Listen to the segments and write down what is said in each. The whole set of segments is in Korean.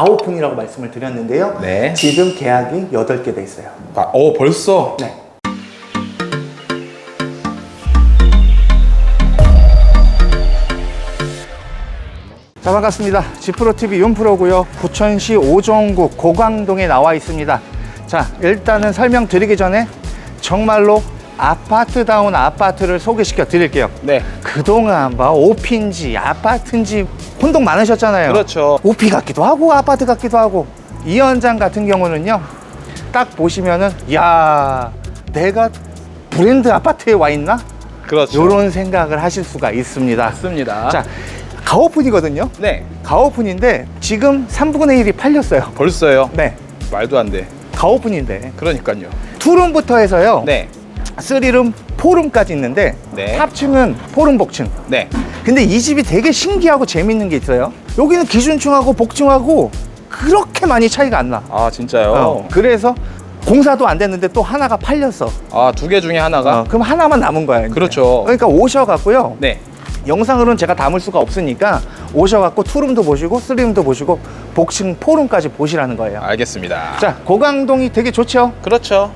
가오픈이라고 말씀을 드렸는데요. 네. 지금 계약이 8개 돼 있어요. 아, 어 벌써 네. 자 반갑습니다. 지프로TV 윤프로고요. 부천시 오정구 고강동에 나와 있습니다. 자 일단은 설명드리기 전에 정말로 아파트다운 아파트를 소개시켜 드릴게요. 네. 그동안 막 오피인지 아파트인지 혼동 많으셨잖아요. 그렇죠. 오피 같기도 하고 아파트 같기도 하고 이 현장 같은 경우는요 딱 보시면은 야 내가 브랜드 아파트에 와 있나 그렇죠. 이런 생각을 하실 수가 있습니다 맞습니다. 자 가오픈이거든요 네. 가오픈인데 지금 3분의 1이 팔렸어요 벌써요. 네 말도 안 돼. 가오픈인데 그러니까요. 투룸부터 해서요 네. 쓰리룸 포룸까지 있는데 네. 탑층은 포룸 복층 네. 근데 이 집이 되게 신기하고 재밌는 게 있어요 여기는 기준층하고 복층하고 그렇게 많이 차이가 안 나. 아 진짜요? 어, 그래서 공사도 안 됐는데 또 하나가 팔렸어. 아 두 개 중에 하나가. 어, 그럼 하나만 남은 거야. 이제. 그렇죠. 그러니까 오셔갖고요. 네. 영상으로는 제가 담을 수가 없으니까 오셔갖고 투룸도 보시고 쓰리룸도 보시고 복층 포룸까지 보시라는 거예요. 알겠습니다. 자, 고강동이 되게 좋죠. 그렇죠.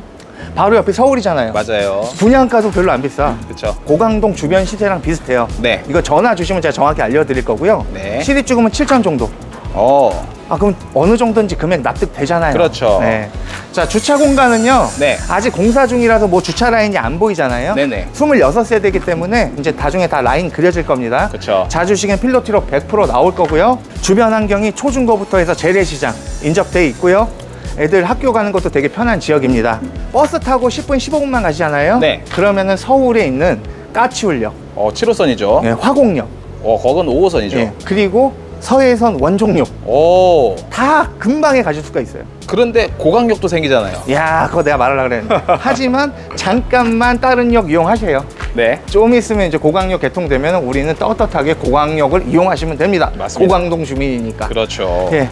바로 옆에 서울이잖아요. 맞아요. 분양가도 별로 안 비싸. 그렇죠. 고강동 주변 시세랑 비슷해요. 네. 이거 전화 주시면 제가 정확히 알려드릴 거고요. 네. 시립 죽으면 7천 정도. 어. 아 그럼 어느 정도인지 금액 납득되잖아요. 그렇죠. 네. 자 주차 공간은요. 네. 아직 공사 중이라서 뭐 주차 라인이 안 보이잖아요. 네네. 26세대이기 때문에 이제 다중에 다 라인 그려질 겁니다. 그쵸. 자주식은 필로티로 100% 나올 거고요. 주변 환경이 초중고부터 해서 재래시장 인접돼 있고요. 애들 학교 가는 것도 되게 편한 지역입니다. 버스 타고 10분, 15분만 가시잖아요. 네. 그러면은 서울에 있는 까치울역, 어 7호선이죠. 네, 화곡역, 어 거건 5호선이죠. 예, 그리고 서해선 원종역 오. 다 금방에 가실 수가 있어요. 그런데 고강역도 생기잖아요. 야, 그거 내가 말하려고 그랬는데. 하지만 잠깐만 다른 역 이용하세요. 네. 좀 있으면 이제 고강역 개통되면 우리는 떳떳하게 고강역을 이용하시면 됩니다. 맞습니다. 고강동 주민이니까. 그렇죠. 예.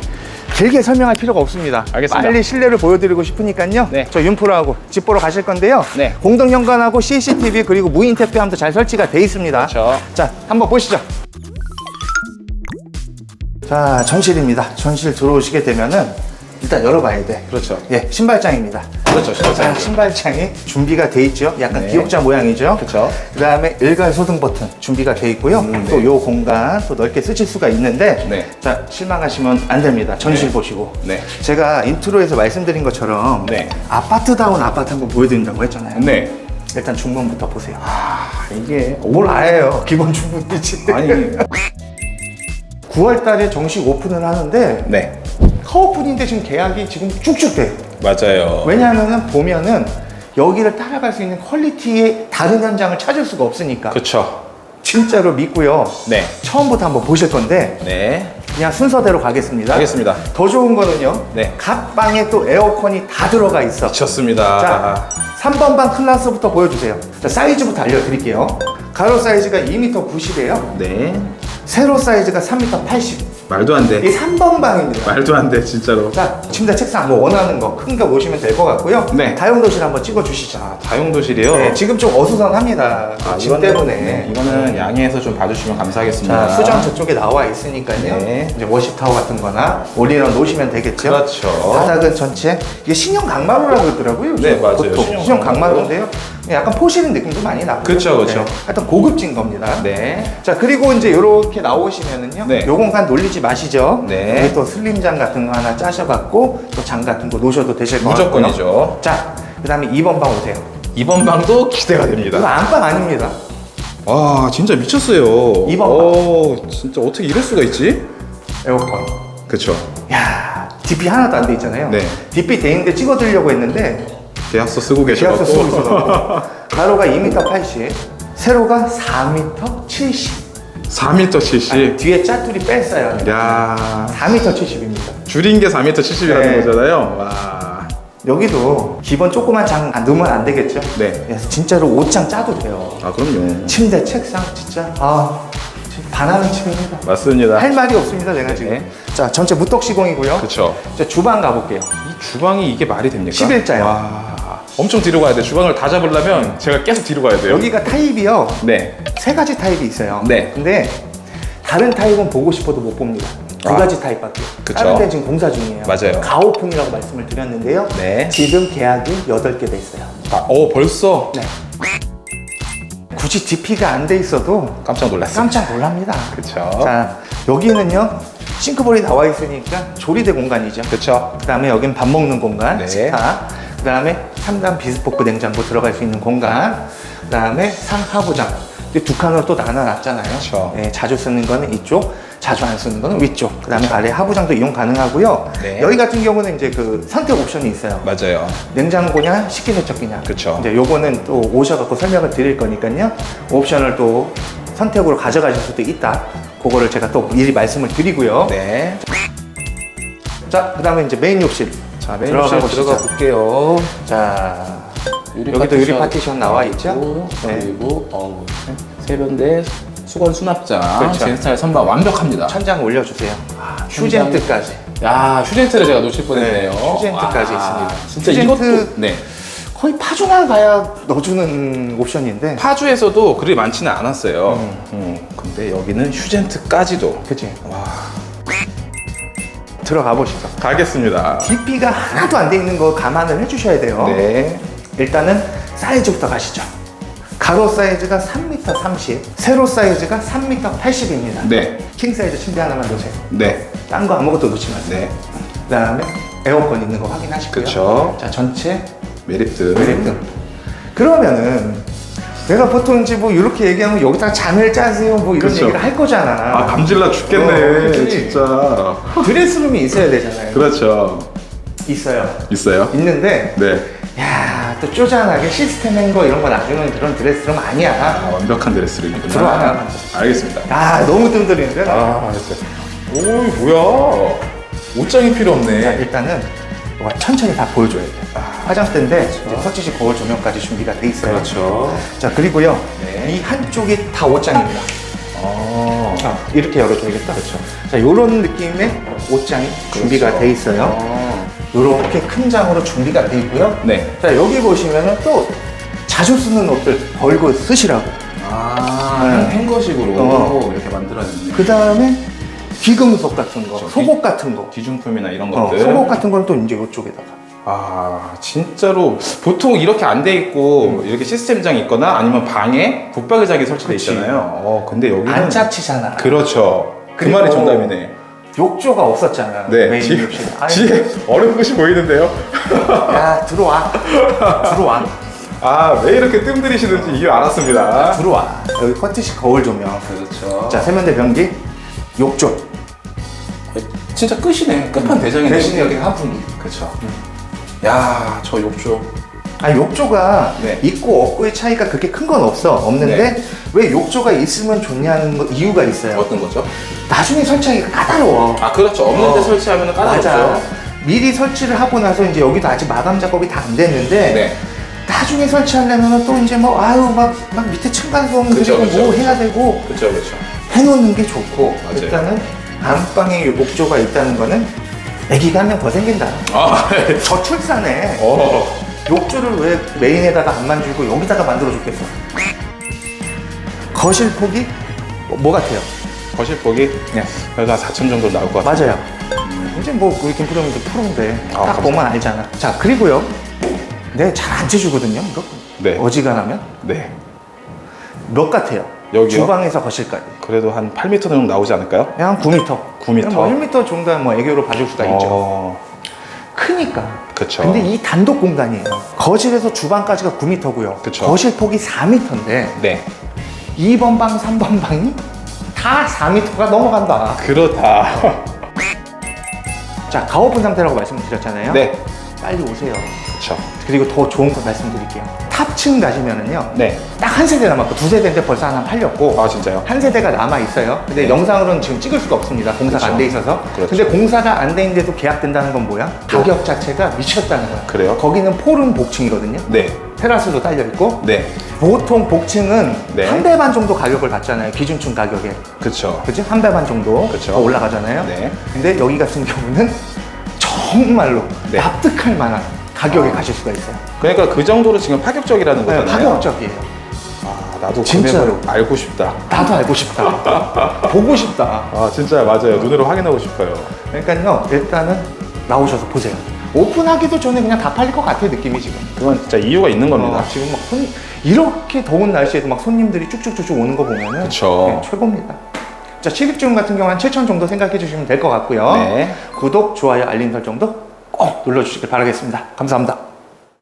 길게 설명할 필요가 없습니다. 알겠습니다. 빨리 실내를 보여드리고 싶으니까요. 네. 저 윤프로하고 집 보러 가실 건데요. 네. 공동연관하고 CCTV 그리고 무인 택배함도 잘 설치가 돼 있습니다. 그렇죠. 자, 한번 보시죠. 자, 전실입니다. 전실 들어오시게 되면은 일단 열어봐야 돼. 그렇죠. 예, 신발장입니다. 그렇죠. 자, 신발장. 신발장이 준비가 돼 있죠. 약간 네. 기역자 모양이죠. 그쵸. 그다음에 일괄 소등 버튼 준비가 돼 있고요. 음, 또 네. 요 공간 또 넓게 쓰실 수가 있는데 네. 자 실망하시면 안 됩니다. 전실 네. 보시고. 네. 제가 인트로에서 말씀드린 것처럼 네. 아파트다운 아파트 한번 보여드린다고 했잖아요. 네. 일단 중문부터 보세요. 아 이게 뭘 알아요? 기본 중문이지. 아니 9월 달에 정식 오픈을 하는데 네 카오픈인데 지금 계약이 지금 쭉쭉 돼요. 맞아요. 왜냐하면 보면은 여기를 따라갈 수 있는 퀄리티의 다른 현장을 찾을 수가 없으니까 그렇죠. 진짜로 믿고요. 네. 처음부터 한번 보실 건데 네. 그냥 순서대로 가겠습니다. 알겠습니다. 더 좋은 거는요. 네. 각 방에 또 에어컨이 다 들어가 있어. 미쳤습니다. 자, 3번 방 클래스부터 보여주세요. 자, 사이즈부터 알려드릴게요. 가로 사이즈가 2m 90이에요. 네. 세로 사이즈가 3m 80. 말도 안이 돼. 3번 방입니다. 말도 안 돼 진짜로. 자, 침대 책상 뭐 원하는 거 큰 거 보시면 될 것 같고요. 네. 다용도실 한번 찍어주시죠. 아 다용도실이요. 네, 지금 좀 어수선합니다. 아, 짐 이거는- 때문에. 네, 이거는 양해해서 좀 봐주시면 감사하겠습니다. 자, 수전 저쪽에 나와 있으니까요. 네. 이제 워십 타워 같은 거나 올인원 놓으시면 되겠죠. 그렇죠. 바닥은 전체 이게 신형 강마루라고 그러더라고요. 네, 맞아요. 보통. 신형 신형, 강마루. 강마루인데요. 약간 포시는 느낌도 많이 나고. 그쵸, 그쵸. 하여튼 고급진 겁니다. 네. 자, 그리고 이제 이렇게 나오시면은요. 네. 요 공간 놀리지 마시죠. 네. 여기 또 슬림장 같은 거 하나 짜셔갖고 또 장 같은 거 놓으셔도 되실 것 같고요. 무조건이죠. 자, 그 다음에 2번 방 오세요. 이번 방도 기대가 이거 됩니다. 안방 아닙니다. 와 진짜 미쳤어요. 이번 오, 진짜 어떻게 이럴 수가 있지? 에어컨. 그쵸. 야, DP 하나도 안 돼 있잖아요. 네. DP 돼 있는데 찍어드리려고 했는데 계약서 쓰고 계약서 계셔갖고. 쓰고 있어서 가로가 2m 80, 세로가 4m 70. 4m 70. 뒤에 짜투리 뺐어요. 야 4m 70입니다. 줄인 게 4m 70이라는 네. 거잖아요. 와. 여기도 기본 조그만 장 안 넣으면 안 되겠죠? 네. 그래서 진짜로 옷장 짜도 돼요. 아 그럼요. 침대, 책상 진짜 아 지금 반하는 집입니다. 맞습니다. 할 말이 없습니다, 제가 지금. 네. 자, 전체 무턱 시공이고요. 이제 주방 가볼게요. 이 주방이 이게 말이 됩니까? 11자요. 와. 엄청 뒤로 가야 돼. 주방을 다 잡으려면 제가 계속 뒤로 가야 돼요. 여기가 타입이요. 네. 세 가지 타입이 있어요. 네. 근데 다른 타입은 보고 싶어도 못 봅니다. 두 아. 가지 타입밖에. 그쵸. 다른 데는 지금 공사 중이에요. 맞아요. 가오픈이라고 말씀을 드렸는데요. 네. 지금 계약이 8개 돼 있어요. 아, 어 벌써 네. 굳이 DP가 안 돼 있어도 깜짝 놀랐어요. 깜짝 놀랍니다. 그쵸. 자, 여기는요. 싱크볼이 나와 있으니까 조리대 공간이죠. 그쵸. 그 다음에 여긴 밥 먹는 공간, 네. 식탁. 그 다음에 3단 비스포크 냉장고 들어갈 수 있는 공간. 그 다음에 상하부장. 두 칸으로 또 나눠놨잖아요. 그쵸. 네, 자주 쓰는 거는 이쪽, 자주 안 쓰는 거는 위쪽. 그 다음에 아래 하부장도 이용 가능하고요. 네. 여기 같은 경우는 이제 그 선택 옵션이 있어요. 맞아요. 냉장고냐 식기세척기냐. 그쵸. 이제 요거는 또 오셔갖고 설명을 드릴 거니까요. 옵션을 또 선택으로 가져가실 수도 있다. 그거를 제가 또 미리 말씀을 드리고요. 네. 자, 그 다음에 이제 메인 욕실. 자, 메인 들어가 욕실 들어가 보시죠. 볼게요. 자, 여기도 유리 파티션 나와 있죠? 네. 그리고 어, 세련돼 수건 수납장, 그렇죠. 젠스타일 선반 완벽합니다. 천장 올려주세요. 아, 휴젠트까지. 야 휴젠트를 제가 놓칠 뻔했네요. 네, 휴젠트까지 와, 있습니다. 진짜 휴젠트- 이것도 네. 거의 파주만 가야 넣어주는 옵션인데. 파주에서도 그리 많지는 않았어요. 음, 근데 여기는 휴젠트까지도. 그치? 와. 들어가 보시죠. 가겠습니다. DP가 하나도 안 돼 있는 거 감안을 해주셔야 돼요. 네. 일단은 사이즈부터 가시죠. 가로 사이즈가 3m 30, 세로 사이즈가 3m 80입니다. 네. 킹 사이즈 침대 하나만 놓으세요. 네. 딴 거 아무것도 놓지 마세요. 네. 그 다음에 에어컨 있는 거 확인하시고요. 그쵸. 자, 전체 메리트. 메리트. 그러면은 내가 보통 이제 뭐 이렇게 얘기하면 여기다가 잔을 짜세요 뭐 이런 그쵸. 얘기를 할 거잖아. 아, 감질나 죽겠네. 어, 그치. 진짜. 드레스룸이 있어야 되잖아요. 그렇죠. 있어요. 있어요? 있는데 네. 야, 또 쪼잔하게 시스템인 거 이런 거 놔주는 그런 드레스룸 아니야. 아, 완벽한 드레스룸이구나. 들어와요. 알겠습니다. 아, 너무 뜸들이는데. 아, 알겠어요. 오, 뭐야. 옷장이 필요 자, 없네. 일단은 뭐가 천천히 다 보여줘야 돼. 화장대인데 이제 터치식 거울 조명까지 준비가 돼 있어요. 그렇죠. 자, 그리고요. 네. 이 한쪽이 다 옷장입니다. 어. 자, 이렇게 열어줘야겠다. 그렇죠. 자, 요런 느낌의 옷장이 준비가 그렇죠. 돼 있어요. 어. 요렇게 큰 장으로 준비가 돼 있고요. 네. 자, 여기 보시면은 또 자주 쓰는 옷들 벌고 쓰시라고. 아, 네. 행거식으로 어. 이렇게 만들어졌네. 그 다음에 귀금속 같은 거, 그렇죠. 속옷 같은 거. 뒤중품이나 이런 어, 것들. 속옷 같은 건 또 이제 이쪽에다가. 아, 진짜로 보통 이렇게 안 돼 있고 이렇게 시스템장이 있거나 아니면 방에 붙박이장이 설치돼 그치. 있잖아요. 어, 근데 여기는 안 짝치잖아. 그렇죠. 그 그리고 말이 정답이네. 욕조가 없었잖아. 네. 메인 뒤, 욕실. 아이, 뒤에 얼음 끝이 보이는데요. 야, 들어와. 들어와. 아, 왜 이렇게 뜸들이시는지 이유 알았습니다. 들어와. 여기 커트식 거울 조명. 그렇죠. 자, 세면대 변기. 욕조. 진짜 끝이네. 끝판 대장이네. 대신에 여기 환풍기. 그렇죠. 야, 저 욕조. 아, 욕조가 네. 있고 없고의 차이가 그렇게 큰 건 없어. 없는데 네. 왜 욕조가 있으면 좋냐는 거, 이유가 있어요. 어떤 거죠? 나중에 설치하기가 까다로워. 아, 그렇죠. 없는데 어. 설치하면 까다롭죠. 맞아. 미리 설치를 하고 나서 이제 여기도 아직 마감 작업이 다 안 됐는데 네. 나중에 설치하려면 또 이제 뭐 아유 막, 막 밑에 층간소음 그쵸, 그리고 뭐 그쵸. 해야 되고 그렇죠, 그렇죠. 해놓는 게 좋고 맞아요. 일단은 안방에 목조가 있다는 거는 아기가 한 명 더 생긴다. 아, 저출산에 어. 욕조를 왜 메인에다가 안 만들고 여기다가 만들어 줬겠어? 거실 폭이 뭐, 뭐 같아요? 거실 폭이 네. 그래도 한 4천 정도 나올 것 같아요. 맞아요. 이제 뭐 우리 김프로님도 프로인데 아, 딱 감사합니다. 보면 알잖아. 자 그리고요, 네 잘 안 채주거든요. 이거 네. 어지간하면 네. 몇 같아요? 여기요? 주방에서 거실까지. 그래도 한 8m 정도 나오지 않을까요? 그냥 9m. 9m. 뭐 1m 정도는 뭐 애교로 봐줄 수가 있죠. 어, 크니까. 그쵸. 근데 이 단독 공간이에요. 거실에서 주방까지가 9m고요. 그쵸. 거실 폭이 4m인데 네. 2번 방, 3번 방이 다 4m가 넘어간다. 그렇다. 자, 가오픈 상태라고 말씀드렸잖아요. 네. 빨리 오세요. 그쵸. 그리고 더 좋은 거 말씀드릴게요. 탑층 가시면은요. 네. 딱 한 세대 남았고 두 세대인데 벌써 하나 팔렸고 아, 진짜요? 한 세대가 남아 있어요. 근데 네. 영상으로는 지금 찍을 수가 없습니다. 공사가 그렇죠. 안돼 있어서. 그렇죠. 근데 공사가 안 돼 있는데도 계약된다는 건 뭐야? 가격 자체가 미쳤다는 거야. 그래요? 거기는 폴은 복층이거든요. 네. 테라스도 딸려 있고 네. 보통 복층은 네. 한 배 반 정도 가격을 받잖아요. 기준층 가격에. 그쵸. 그치? 한 배 반 정도 그쵸. 더 올라가잖아요. 네. 근데 여기 같은 경우는 정말로 네. 납득할 만한 가격에 가실 수가 있어요. 그러니까 그 정도로 지금 파격적이라는 네, 거잖아요. 파격적이에요. 아, 나도 진짜로. 금액을 알고 싶다. 나도 알고 싶다. 보고 싶다. 아 진짜 맞아요. 눈으로 확인하고 싶어요. 그러니까요, 일단은 나오셔서 보세요. 오픈하기도 전에 그냥 다 팔릴 것 같아, 느낌이 지금. 그건 진짜 이유가 있는 겁니다. 어, 지금 막 손, 이렇게 더운 날씨에도 막 손님들이 쭉쭉쭉쭉 오는 거 보면은 그쵸. 네, 최고입니다. 자, 실입주문 같은 경우 한 7천 정도 생각해 주시면 될 것 같고요. 네. 구독, 좋아요, 알림 설정도 꼭 눌러주시길 바라겠습니다. 감사합니다.